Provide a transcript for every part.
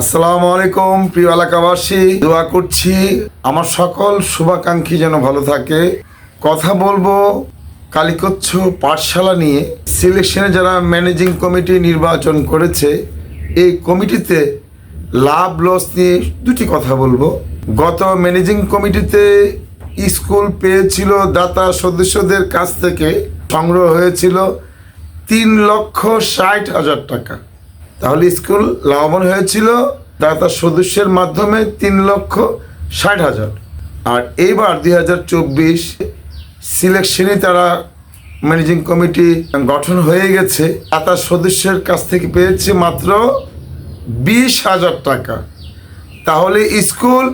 আসসালামু আলাইকুম, প্রিয় এলাকাবাসী। দোয়া করছি, আমার সকল শুভাকাঙ্ক্ষী যেন ভালো থাকে। কথা বলব কালিকচ্ছ পাঠশালা নিয়ে। সিলেকশনে যারা ম্যানেজিং কমিটি নির্বাচন করেছে, এই কমিটিতে লাভ লস নিয়ে দুটি কথা বলব। গত ম্যানেজিং কমিটিতে স্কুল পেয়েছিল দাতা সদস্যদের কাছ থেকে সংগ্রহ হয়েছিল তিন লক্ষ ষাট হাজার টাকা। তাহলে স্কুল লাভবান হয়েছিল দাতা সদস্যের মাধ্যমে তিন লক্ষ ষাট হাজার। আর এইবার দুই হাজার চব্বিশ সিলেকশনে তারা ম্যানেজিং কমিটি গঠন হয়ে গেছে। দাতা সদস্যের কাছ থেকে পেয়েছে মাত্র বিশ হাজার টাকা। তাহলে স্কুল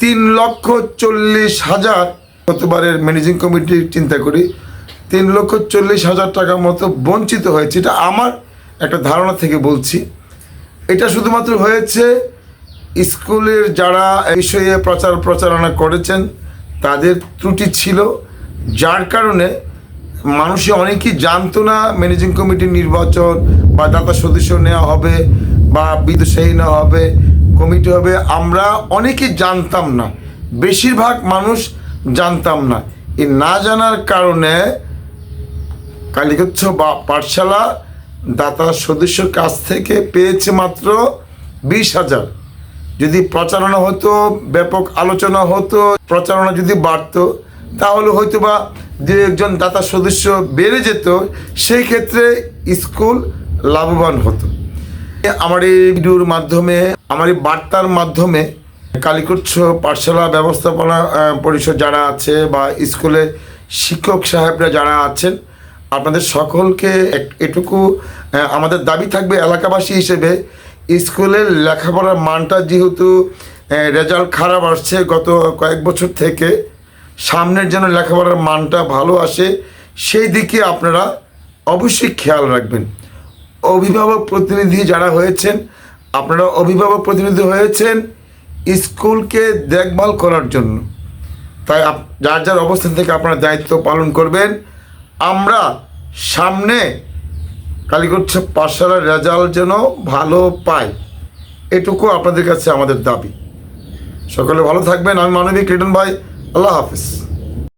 তিন লক্ষ চল্লিশ হাজার, গতবারের ম্যানেজিং কমিটির চিন্তা করি, তিন লক্ষ চল্লিশ হাজার টাকার মতো বঞ্চিত হয়েছে। এটা আমার একটা ধারণা থেকে বলছি। এটা শুধুমাত্র হয়েছে স্কুলের যারা বিষয়ে প্রচার প্রচারণা করেছেন, তাদের ত্রুটি ছিল। যার কারণে মানুষে অনেকেই জানতো না ম্যানেজিং কমিটির নির্বাচন বা দাতা সদস্য নেওয়া হবে বা বিদ্যুৎসাহী নেওয়া হবে, কমিটি হবে। আমরা অনেকেই জানতাম না। বেশিরভাগ মানুষ জানতাম না। এই না জানার কারণে কালীগচ্ছ বা পাঠশালা দাতা সদস্যর কাছ থেকে পেয়েছে মাত্র বিশ হাজার। যদি প্রচারণা হতো, ব্যাপক আলোচনা হতো, প্রচারণা যদি বাড়তো, তাহলে হয়তো বা যে একজন দাতা সদস্য বেড়ে যেত, সেই ক্ষেত্রে স্কুল লাভবান হতো। আমার এই ভিডিওর মাধ্যমে, আমার এই বার্তার মাধ্যমে কালীকুচ্ছ পাঠশালা ব্যবস্থাপনা পরিষদ যারা আছে বা স্কুলে শিক্ষক সাহেবরা যারা আছেন, আপনাদের সকলকে এটুকু আমাদের দাবি থাকবে এলাকাবাসী হিসেবে স্কুলের লেখাপড়ার মানটা যেহেতু রেজাল্ট খারাপ আসছে গত কয়েক বছর থেকে, সামনের যেন লেখাপড়ার মানটা ভালো আসে, সেই দিকে আপনারা অবশ্যই খেয়াল রাখবেন। অভিভাবক প্রতিনিধি যারা হয়েছেন, আপনারা অভিভাবক প্রতিনিধি হয়েছেন স্কুলকে দেখভাল করার জন্য। তাই যার যার অবস্থান থেকে আপনারা দায়িত্ব পালন করবেন। আমরা সামনে কালীগচ্ছ পাঠশালার রেজাল্ট যেন ভালো পায়, এটুকু আপনাদের কাছে আমাদের দাবি। সকলে ভালো থাকবেন। আমি মানবিক রিটন ভাই, আল্লাহ হাফিজ।